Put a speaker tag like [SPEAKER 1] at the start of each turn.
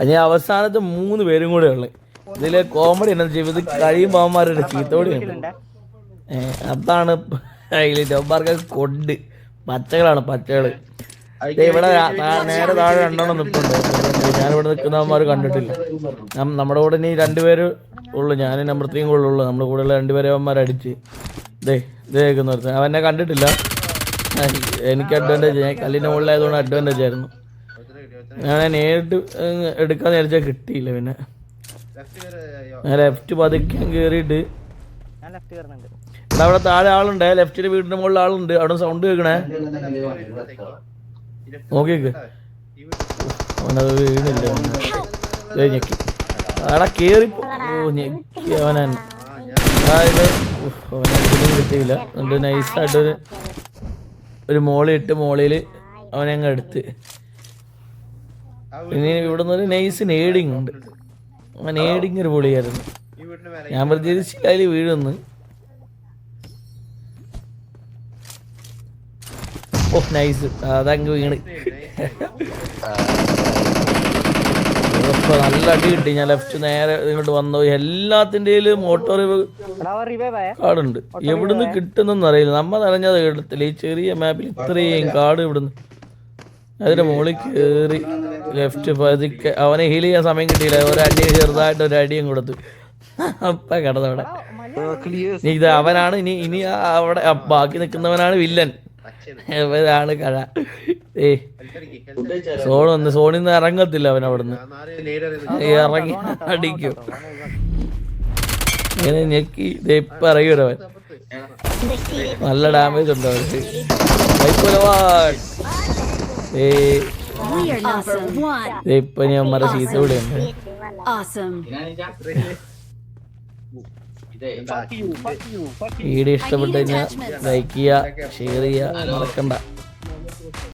[SPEAKER 1] അതിന് അവസാനത്തെ മൂന്ന് പേരും കൂടെ ഉള്ളു. ഇതിലെ കോമഡി എന്താ ജീവിതത്തിൽ അവന്മാരുടെ ചീത്തോടിയുണ്ട് ഏ, അതാണ് ഹൈലൈറ്റ് കൊണ്ട്. പച്ചകളാണ് പച്ചകൾ. ദേ ഇവിടെ നേരെ താഴെ രണ്ടെണ്ണം നിൽപ്പുണ്ട് ഞാനിവിടെ നിൽക്കുന്നവന്മാർ കണ്ടിട്ടില്ല. നമ്മുടെ കൂടെ ഇനി രണ്ടുപേര് ഉള്ളു. ഞാനും നമ്പർ ത്രീയും കൂടെ ഉള്ളു. നമ്മുടെ കൂടെയുള്ള രണ്ടുപേരെ അവന്മാർ അടിച്ച്. ദേ ഇതേ നിർത്തുന്നത് അവനെ കണ്ടിട്ടില്ല. എനിക്ക് അഡ്വാന്റേജ് ഞാൻ കല്ലിന്റെ മുകളിലായതുകൊണ്ട് അഡ്വാന്റേജ് ആയിരുന്നു. ഞാൻ നേരിട്ട് എടുക്കാൻ നേരിച്ച കിട്ടിയില്ല പിന്നെ. ഞാൻ ലെഫ്റ്റ് പതുക്കാൻ കയറിയിട്ട് അവിടെ താഴെ ആളുണ്ട്. ലെഫ്റ്റിന്റെ വീടിന്റെ മുകളിൽ ആളുണ്ട്. അവിടെ സൗണ്ട് കേൾക്കണേ. നോക്കിയേക്ക്. അവനത് വീണില്ല. ഞെക്കി. അവിടെ കേറി ഓ ഞെക്കി അവനെ. അതായത് ഉഫ്, അവനെ കിട്ടിയില്ല. എന്നിട്ട് നൈസായിട്ടൊരു ഒരു മോളി ഇട്ട് മോളിൽ അവനെ അങ്ങ് എടുത്ത്. ഇനി ഇവിടെ നിന്ന് ഒരു നൈസ് നേടിങ് ഉണ്ട്. നേടിങ് ഒരു പൊളിയായിരുന്നു. ഞാൻ പ്രതീക്ഷിച്ചില്ല അതിൽ വീഴുന്നു. ഓ നൈസ് അതങ്ങ് വീണ്. നല്ല അടി കിട്ടി. ഞാൻ ലെഫ്റ്റ് നേരെ ഇങ്ങോട്ട് വന്നു. എല്ലാത്തിന്റെയിലും മോട്ടോർ
[SPEAKER 2] എടാ അവൻ റിവൈവ് ആയ?
[SPEAKER 1] കാർഡുണ്ട് എവിടുന്ന് കിട്ടുന്നെന്ന് അറിയില്ല. നമ്മ നനഞ്ഞത് കേട്ടത്തില്ല ഈ ചെറിയ മാപ്പിൽ ഇത്രയും കാർഡ് ഇവിടുന്ന്. അതിന്റെ മുകളിൽ കയറി ലെഫ്റ്റ് പതുക്കെ അവനെ ഹീൽ ചെയ്യാൻ സമയം കിട്ടിയില്ല. ഒരടി ചെറുതായിട്ട് ഒരു അടിയും കൊടുത്തു. അപ്പ കിടന്നവിടെ ഇത് അവനാണ് ഇനി ഇനി അവിടെ ബാക്കി നിൽക്കുന്നവനാണ് വില്ലൻ. ഇവരാണ് കഴ. ഏ സോണൊന്ന് നിന്ന് ഇറങ്ങത്തില്ല അവൻ അവിടുന്ന്. ഇറങ്ങി അടിക്കും. ഇങ്ങനെ ഞെക്കി ദേ ഇപ്പൊ ഇറങ്ങിയവൻ നല്ല ഡാമേജ് ഉണ്ട് അവർക്ക്. കൈക്കൊലവാൻ. ദേ
[SPEAKER 3] We are number one.
[SPEAKER 1] ദേ ഇപ്പൊ ഞാൻ മര ചീത്ത ഇവിടെ ഉണ്ട്.
[SPEAKER 3] Awesome.
[SPEAKER 1] വീഡിയോ ഇഷ്ടപ്പെട്ടു കഴിഞ്ഞാൽ ലൈക്ക് ചെയ്യുക ഷെയർ ചെയ്യുക മറക്കണ്ട.